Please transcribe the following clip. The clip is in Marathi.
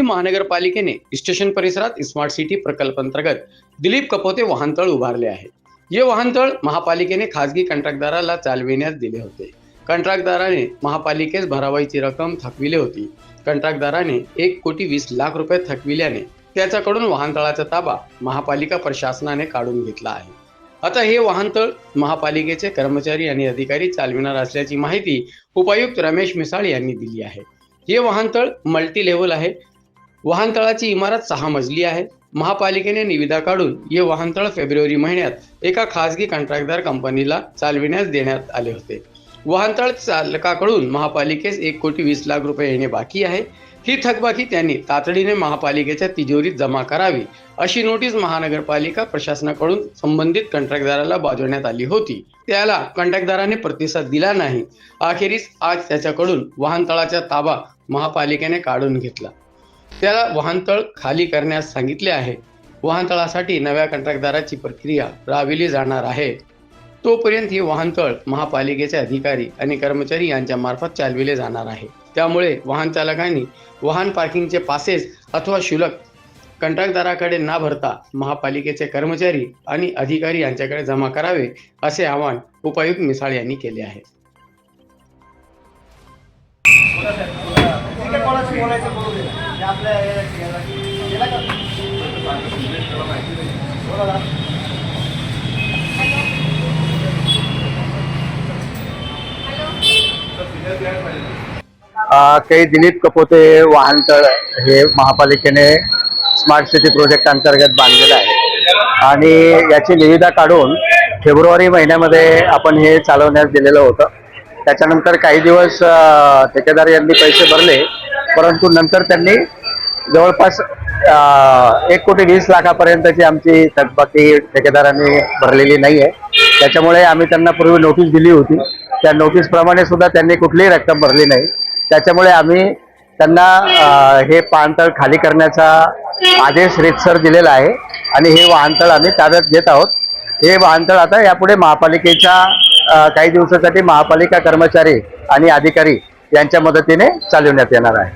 महानगरपालिकेने स्टेशन परिसरात स्मार्ट सिटी प्रकल्पांतर्गत दिलीप कपोते वाहनतळ उभारले आहे. हे वाहनतळ महापालिकेने खासगी कंत्राटदाराला चालविण्यास दिले होते. कंत्राटदाराने महापालिकेस भरावायची रक्कम थकविली होती. कंत्राटदाराने एक कोटी वीस लाख रुपये थकविल्याने त्याच्याकडून वाहनतळाचा ताबा महापालिका प्रशासनाने काढून घेतला आहे. आता हे वाहनतळ महापालिकेचे कर्मचारी आणि अधिकारी चालविणार असल्याची माहिती उपायुक्त रमेश मिसाळ यांनी दिली आहे. हे वाहनतळ मल्टी लेव्हल आहे. वाहनतळाची इमारत सहा मजली आहे. महापालिकेने निविदा काढून हे वाहनतळ फेब्रुवारी महिन्यात एका खासगी कंत्राटदार कंपनीला चालविण्यास देण्यात आले होते. वाहनतळ चालकाकडून महापालिकेस एक कोटी वीस लाख रुपये येणे बाकी आहे. ही थकबाकी त्यांनी तातडीने महापालिकेच्या तिजोरीत जमा करावी अशी नोटीस महानगरपालिका प्रशासनाकडून संबंधित कंत्राटदाराला बाजवण्यात आली होती. त्याला कंत्राटदाराने प्रतिसाद दिला नाही. अखेरीस आज त्याच्याकडून वाहनतळाचा ताबा महापालिकेने काढून घेतला. त्याला वाहनतळ खाली करण्यास सांगितले आहे. वाहनतळासाठी नव्या कंत्राटदाराची प्रक्रिया राबविली जाणार आहे. तोपर्यंत हे वाहनतळ महापालिकेचे अधिकारी आणि कर्मचारी यांच्या मार्फत चालविले जाणार आहे. त्यामुळे वाहन चालकांनी वाहन पार्किंगचे पासेस अथवा शुल्क कंत्राटदाराकडे न भरता महापालिकेचे कर्मचारी आणि अधिकारी यांच्याकडे जमा करावे असे आवाहन उपायुक्त मिसाळ यांनी केले आहे. बोला काही दिलीप कपोते वाहनतळ हे महापालिकेने स्मार्ट सिटी प्रोजेक्ट अंतर्गत बांधलेलं आहे. आणि याची निविदा काढून फेब्रुवारी महिन्यामध्ये आपण हे चालवण्यास दिलेलं होतं. त्याच्यानंतर काही दिवस ठेकेदार यांनी पैसे भरले. परंतु नंतर त्यांनी जवळपास एक कोटी वीस लाखापर्यंतची आमची थकबाकी ठेकेदारांनी भरलेली नाही आहे त्याच्यामुळे आम्ही त्यांना पूर्वी नोटीस दिली होती. त्या नोटीसप्रमाणे सुद्धा त्यांनी कुठलीही रक्कम भरली नाही. त्याच्यामुळे आम्ही त्यांना हे पाणतळ खाली करण्याचा आदेश रितसर दिलेला आहे आणि हे वाहनतळ आम्ही ताब्यात घेत आहोत. हे वाहनतळ आता यापुढे महापालिकेच्या काही दिवसासाठी महापालिका कर्मचारी आणि अधिकारी यांच्या मदतीने चालवण्यात येणार आहे.